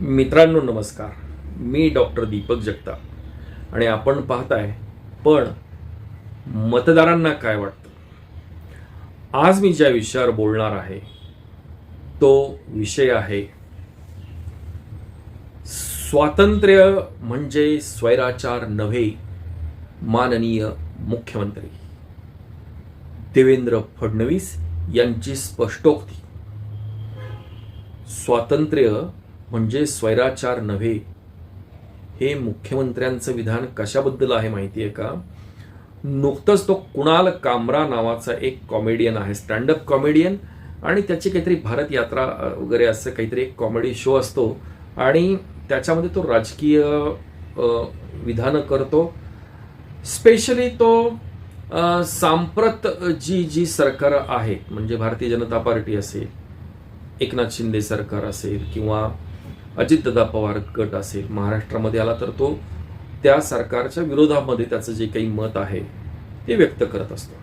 मित्रांनो नमस्कार. मी डॉक्टर दीपक जगताप. आणि आपण पाहताय पण मतदारांना काय वाटतं? आज मी ज्या विषयावर बोलणार आहे तो विषय आहे स्वातंत्र्य म्हणजे स्वैराचार नव्हे माननीय मुख्यमंत्री. देवेंद्र फडणवीस यांची स्पष्टोक्ती. स्वातंत्र्य म्हणजे स्वैराचार नव्हे. हे मुख्यमंत्र्यांचं विधान कशाबद्दल आहे माहिती आहे का? नुकतंच तो कुणाल कामरा नावाचा एक कॉमेडियन आहे स्टँडअप कॉमेडियन आणि त्याची काहीतरी भारत यात्रा वगैरे असं काहीतरी एक कॉमेडी शो असतो. आणि त्याच्यामध्ये तो राजकीय विधानं करतो. स्पेशली तो सांप्रत जी जी सरकार आहेत म्हणजे भारतीय जनता पार्टी असेल एकनाथ शिंदे सरकार असेल किंवा अजितदादा पवार गट असेल महाराष्ट्रामध्ये आला तर तो त्या सरकारच्या विरोधामध्ये त्याचं जे काही मत आहे ते व्यक्त करत असतो.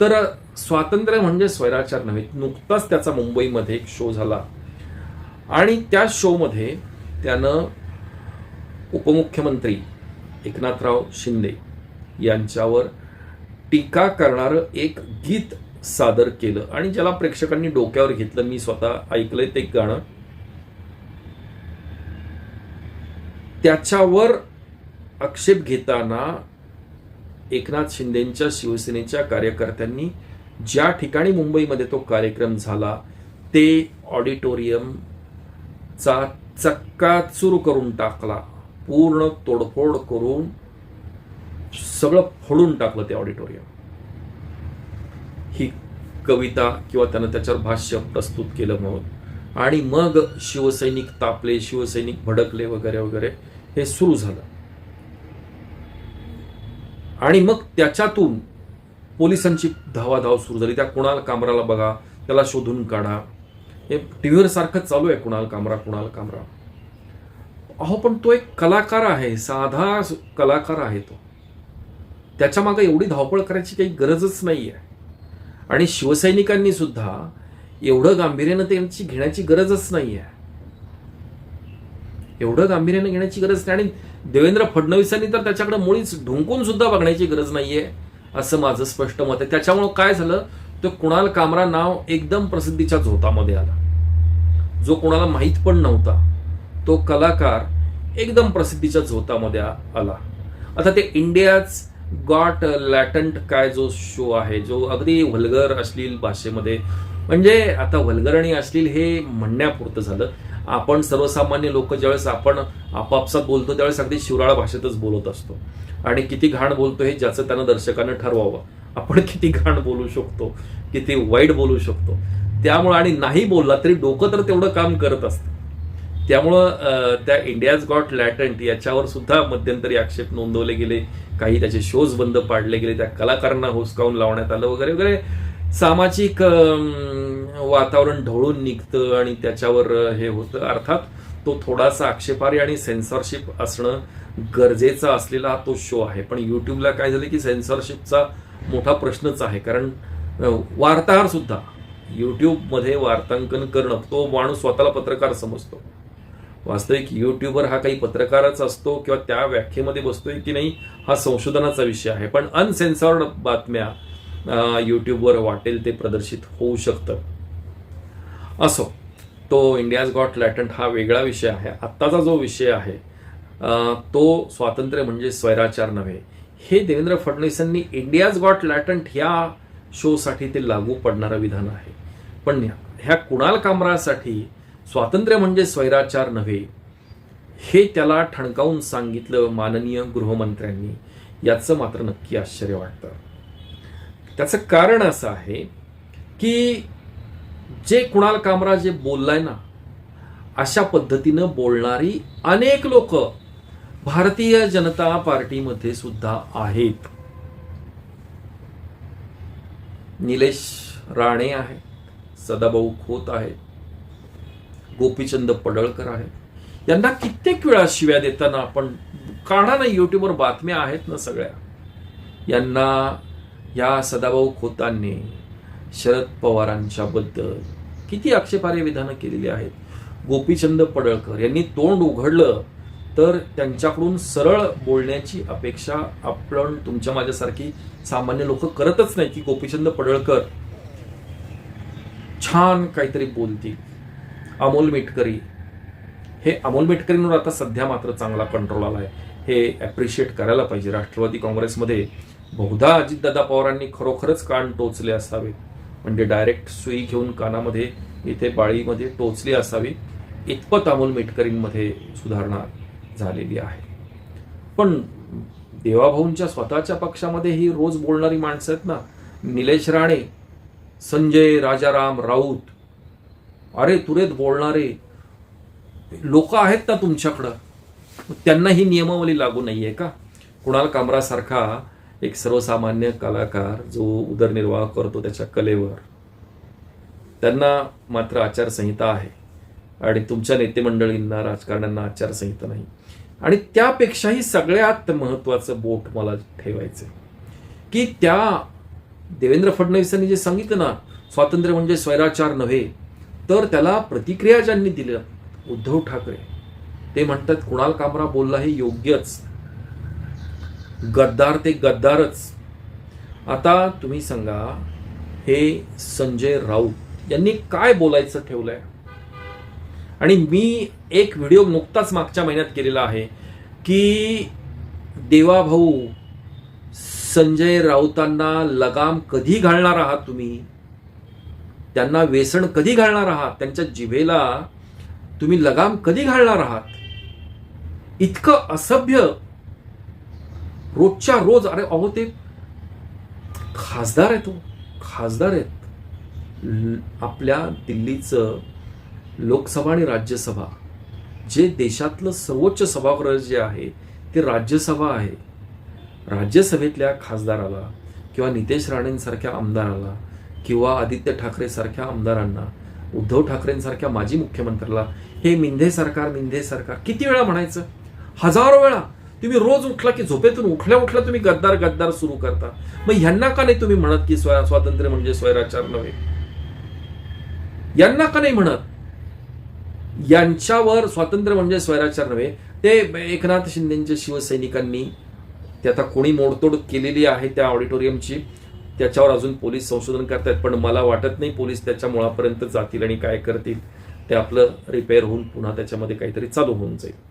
तर स्वातंत्र्य म्हणजे स्वैराचार नव्हे नुकताच त्याचा मुंबईमध्ये एक शो झाला. आणि त्या शोमध्ये त्यानं उपमुख्यमंत्री एकनाथराव शिंदे यांच्यावर टीका करणारं एक गीत सादर केलं. आणि ज्याला प्रेक्षकांनी डोक्यावर घेतलं मी स्वतः ऐकलंय ते गाणं. त्याच्यावर आक्षेप घेताना एकनाथ शिंदेंच्या शिवसेनेच्या कार्यकर्त्यांनी ज्या ठिकाणी मुंबईमध्ये तो कार्यक्रम झाला ते ऑडिटोरियमचा चक्काचूर करून टाकला. पूर्ण तोडफोड करून सगळं फोडून टाकलं ते ऑडिटोरियम. ही कविता किंवा त्यानं त्याच्यावर भाष्य प्रस्तुत केलं म्हणून. आणि मग शिवसैनिक तापले शिवसैनिक भडकले वगैरे वगैरे. हे सुरू झालं. आणि मग त्याच्यातून पोलिसांची धावाधाव सुरू झाली. त्या कुणाल कामराला बघा त्याला शोधून काढा. हे टीव्हीवर सारखं चालू आहे कुणाल कामरा कुणाल कामरा. अहो पण तो एक कलाकार आहे साधा कलाकार आहे तो. त्याच्यामागे एवढी धावपळ करायची काही गरजच नाही आहे आणि शिवसैनिकांनी सुद्धा एवढं गांभीर्यानं त्यांची घेण्याची गरजच नाही आहे एवढं गांभीर्याने घेण्याची गरज नाही. आणि देवेंद्र फडणवीसांनी तर त्याच्याकडे मुळीच ढुंकून सुद्धा बघण्याची गरज नाहीये असं माझं स्पष्ट मत आहे. त्याच्यामुळं काय झालं? तो कुणाल कामरा नाव एकदम प्रसिद्धीच्या झोतामध्ये आला. जो कोणाला माहीत पण नव्हता तो कलाकार एकदम प्रसिद्धीच्या झोतामध्ये आला. आता ते इंडियाज गॉट लॅटंट काय जो शो आहे जो अगदी व्हल्गर अश्लील भाषेमध्ये म्हणजे आता व्हल्गर आणि अश्लील हे म्हणण्यापुरतं झालं. आपण सर्वसामान्य लोक ज्यावेळेस आपण आपापसात बोलतो त्यावेळेस अगदी शिवराळ भाषेतच बोलत असतो. आणि किती घाण बोलतो हे ज्याचं त्यानं दर्शकानं ठरवावं. आपण किती घाण बोलू शकतो किती वाईट बोलू शकतो. त्यामुळं आणि नाही बोलला तरी डोकं तर तेवढं काम करत असतं. त्यामुळं त्या इंडियाज गॉट लॅटंट याच्यावर सुद्धा मध्यंतरी आक्षेप नोंदवले गेले. काही त्याचे शोज बंद पाडले गेले. त्या कलाकारांना हुसकावून लावण्यात आलं वगैरे वगैरे. सामाजिक वातावरण ढवळून निघतं आणि त्याच्यावर हे होतं. अर्थात तो थोडासा आक्षेपारी आणि सेन्सॉरशिप असणं गरजेचा असलेला तो शो आहे. पण यूट्यूबला काय झालं की सेन्सॉरशिपचा मोठा प्रश्नच आहे. कारण अं, वार्ताहर सुद्धा युट्यूबमध्ये वार्तांकन करणं तो माणूस स्वतःला पत्रकार समजतो. वास्तविक यूट्यूबर हा काही पत्रकारच असतो किंवा त्या व्याख्येमध्ये बसतोय की नाही हा संशोधनाचा विषय आहे. पण अनसेन्सॉर्ड बातम्या यूट्यूबवर वाटेल ते प्रदर्शित होऊ शकतं. असो तो इंडियाज गॉट लॅटंट हा वेगळा विषय आहे. आत्ताचा जो विषय आहे तो स्वातंत्र्य म्हणजे स्वैराचार नव्हे. हे देवेंद्र फडणवीसांनी इंडियाज गॉट लॅटंट ह्या शोसाठी ते लागू पडणारं विधान आहे. पण ह्या कुणाल कामरासाठी स्वातंत्र्य म्हणजे स्वैराचार नव्हे हे त्याला ठणकावून सांगितलं माननीय गृहमंत्र्यांनी याचं मात्र नक्की आश्चर्य वाटतं. त्याचं कारण असं आहे की जे कुणाल कामरा जे बोललाय ना अशा पद्धतीनं बोलणारी अनेक लोक भारतीय जनता पार्टीमध्ये सुद्धा आहेत. निलेश राणे आहेत सदाभाऊ खोत आहेत गोपीचंद पडळकर आहेत. यांना कित्येक वेळा शिव्या देताना आपण काढा ना युट्यूबवर बातम्या आहेत ना सगळ्या यांना या सदाभाऊ खोतांनी शरद पवारांच्याबद्दल किती आक्षेपार्ह विधानं केलेली आहेत? गोपीचंद पडळकर यांनी तोंड उघडलं तर त्यांच्याकडून सरळ बोलण्याची अपेक्षा आपण तुमच्या माझ्यासारखी सामान्य लोक करतच नाही की गोपीचंद पडळकर छान काहीतरी बोलतील. अमोल मिटकरी. हे अमोल मिटकरींवर आता सध्या मात्र चांगला कंट्रोल आला आहे हे ॲप्रिशिएट करायला पाहिजे. राष्ट्रवादी काँग्रेसमध्ये बहुधा अजितदादा पवारांनी खरोखरच कान टोचले असावे म्हणजे डायरेक्ट सुई घेऊन कानामध्ये इथे बाळीमध्ये टोचली असावी इतपत अमोल मिटकरींमध्ये सुधारणा झालेली आहे. पण देवाभाऊंच्या स्वतःच्या पक्षामध्ये ही रोज बोलणारी माणसं आहेत ना निलेश राणे संजय राजाराम राऊत अरे तुरेत बोलणारे लोक आहेत ना तुमच्याकडं. त्यांना ही नियमावली लागू नाही आहे का? कुणाल कामरासारखा एक सर्वसामान्य कलाकार जो उदरनिर्वाह करतो त्याच्या कलेवर. त्यांना मात्र आचारसंहिता आहे. आणि तुमच्या नेतेमंडळींना राजकारण्यांना आचारसंहिता नाही. आणि त्यापेक्षाही सगळ्यात महत्वाचं बोट मला ठेवायचं की त्या देवेंद्र फडणवीसांनी जे सांगितलं ना स्वातंत्र्य म्हणजे स्वैराचार नव्हे तर त्याला प्रतिक्रिया ज्यांनी दिल्या उद्धव ठाकरे ते म्हणतात कुणाल कामरा बोलला हे योग्यच. गद्दार ते गद्दारच. आता तुम्ही सांगा हे संजय राऊत यांनी काय बोलायचं ठेवलंय? आणि मी एक व्हिडिओ नुकताच मागच्या महिन्यात केलेला आहे की देवाभाऊ संजय राऊतांना लगाम कधी घालणार आहात तुम्ही? त्यांना वेसण कधी घालणार आहात? त्यांच्या जिभेला तुम्ही लगाम कधी घालणार आहात? इतकं असभ्य रोजच्या रोज अरे अहो ते खासदार आहेत तो खासदार आहेत. आपल्या दिल्लीचं लोकसभा आणि राज्यसभा जे देशातलं सर्वोच्च सभागृह जे आहे ते राज्यसभा आहे. राज्यसभेतल्या खासदाराला किंवा नितेश राणेंसारख्या आमदाराला किंवा आदित्य ठाकरेसारख्या आमदारांना उद्धव ठाकरेंसारख्या माजी मुख्यमंत्र्याला हे मिंधे सरकार मिंधे सरकार किती वेळा म्हणायचं? हजारो वेळा. तुम्ही रोज उठला की झोपेतून उठल्या उठल्या तुम्ही गद्दार गद्दार सुरू करता. मग ह्यांना का नाही तुम्ही म्हणत की स्व- स्वातंत्र्य म्हणजे स्वैराचार नव्हे? यांना का नाही म्हणत? यांच्यावर स्वातंत्र्य म्हणजे स्वैराचार नव्हे. ते एकनाथ शिंदेच्या शिवसैनिकांनी ते आता कोणी मोडतोड केलेली आहे त्या ऑडिटोरियमची त्याच्यावर अजून पोलीस संशोधन करतायत. पण मला वाटत नाही पोलीस त्याच्या मुळापर्यंत जातील आणि काय करतील ते आपलं रिपेअर होऊन पुन्हा त्याच्यामध्ये काहीतरी चालू होऊन जाईल.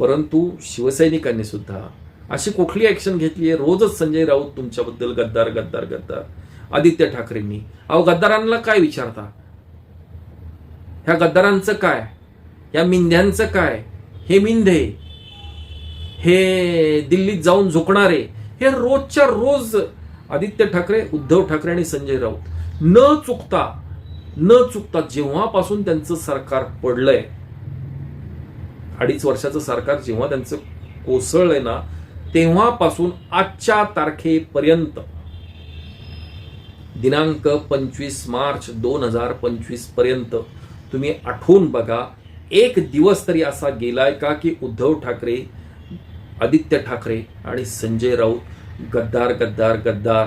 परंतु शिवसैनिकांनी सुद्धा अशी कुठली ऍक्शन घेतली आहे? रोजच संजय राऊत तुमच्याबद्दल गद्दार गद्दार गद्दार. आदित्य ठाकरेंनी. अहो गद्दारांना काय विचारता? ह्या गद्दारांचं काय? या मिंध्यांचं काय? हे मिंधे हे दिल्लीत जाऊन झोकणारे हे रोजच्या रोज आदित्य ठाकरे उद्धव ठाकरे आणि संजय राऊत न चुकता न चुकता जेव्हापासून त्यांचं सरकार पडलंय अडीच वर्षाचं सरकार जेव्हा त्यांचं कोसळलंय ना तेव्हापासून आजच्या तारखेपर्यंत दिनांक पंचवीस मार्च दोन हजार पंचवीसपर्यंत तुम्ही आठवून बघा एक दिवस तरी असा गेलाय का की उद्धव ठाकरे आदित्य ठाकरे आणि संजय राऊत गद्दार गद्दार गद्दार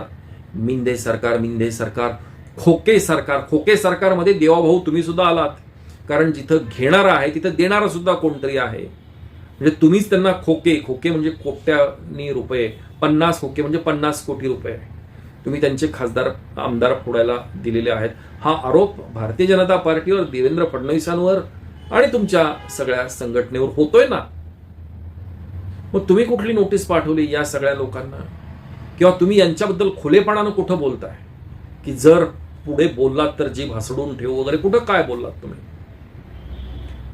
मिंदे सरकार मिंदे सरकार खोके सरकार खोके सरकारमध्ये देवाभाऊ तुम्ही सुद्धा आलात. कारण जिथं घेणारा आहे तिथं देणारा सुद्धा कोणतरी आहे. म्हणजे तुम्हीच त्यांना खोके खोके म्हणजे कोट्यानी रुपये पन्नास खोके म्हणजे पन्नास कोटी रुपये. तुम्ही त्यांचे खासदार आमदार फोडायला दिलेले आहेत. हा आरोप भारतीय जनता पार्टीवर देवेंद्र फडणवीसांवर आणि तुमच्या सगळ्या संघटनेवर होतोय ना? मग तुम्ही कुठली नोटीस पाठवली या सगळ्या लोकांना? किंवा तुम्ही यांच्याबद्दल खुलेपणानं कुठं बोलताय? की जर पुढे बोललात तर जीभ हसडून ठेवू वगैरे कुठं काय बोललात तुम्ही?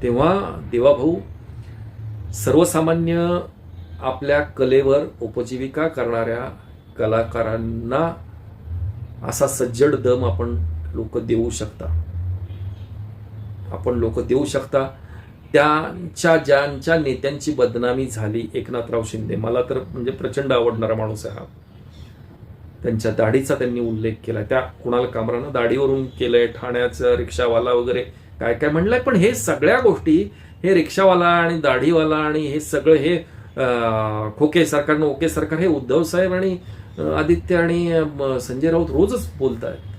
तेव्हा देवाभाऊ सर्वसामान्य आपल्या कलेवर उपजीविका करणाऱ्या कलाकारांना असा सज्जड दम आपण लोक देऊ शकता. आपण लोक देऊ शकता. त्यांच्या ज्यांच्या नेत्यांची बदनामी झाली एकनाथराव शिंदे मला तर म्हणजे प्रचंड आवडणारा माणूस आहे हा. त्यांच्या दाढीचा त्यांनी उल्लेख केला. त्या कुणाल कामरानं दाढीवरून केलंय ठाण्याचं रिक्षावाला वगैरे. काय काय म्हणलंय? पण हे सगळ्या गोष्टी हे रिक्षावाला आणि दाढीवाला आणि हे सगळं हे खोके सरकारनं ओके सरकार हे उद्धव साहेब आणि आदित्य आणि संजय राऊत रोजच बोलत आहेत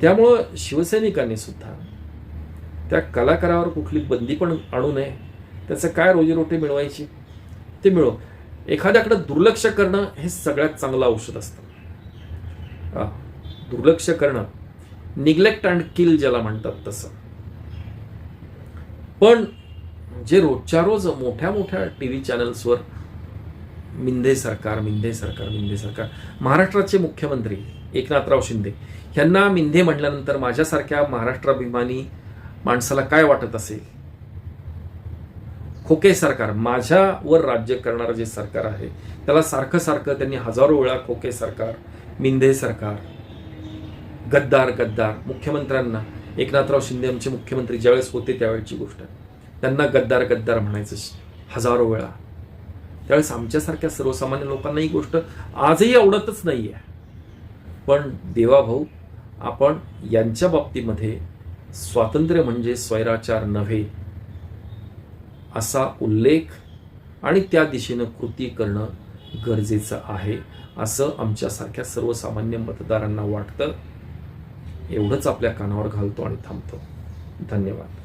त्यामुळं शिवसैनिकांनी सुद्धा त्या कलाकारावर कुठली बंदी पण आणू नये. त्याचं काय रोजीरोटी मिळवायची? ते मिळव एखाद्याकडे दुर्लक्ष करणं हे सगळ्यात चांगलं औषध असतं. दुर्लक्ष करणं. निग्लेक्ट अँड किल ज्याला म्हणतात तसं. पण जे रोजच्या रोज मोठ्या मोठ्या टी व्ही चॅनल्सवर मिंदे सरकार मिंदे सरकार मिंदे सरकार महाराष्ट्राचे मुख्यमंत्री एकनाथराव शिंदे यांना मिंदे म्हटल्यानंतर माझ्यासारख्या महाराष्ट्राभिमानी माणसाला काय वाटत असेल? खोके सरकार माझ्यावर राज्य करणारं जे सरकार आहे त्याला सारखं सारखं त्यांनी हजारो वेळा खोके सरकार मिंदे सरकार गद्दार गद्दार मुख्यमंत्र्यांना. एकनाथराव शिंदे आमचे मुख्यमंत्री ज्यावेळेस होते त्यावेळेची गोष्ट. त्यांना गद्दार गद्दार म्हणायचं हजारो वेळा. त्यावेळेस आमच्यासारख्या सर्वसामान्य लोकांना ही गोष्ट आजही आवडतच नाही आहे पण देवाभाऊ आपण यांच्या बाबतीमध्ये स्वातंत्र्य म्हणजे स्वैराचार नव्हे असा उल्लेख आणि त्या दिशेनं कृती करणं गरजेचं आहे असं आमच्यासारख्या सर्वसामान्य मतदारांना वाटतं. एवढंच आपल्या कानावर घालतो आणि थांबतो. धन्यवाद.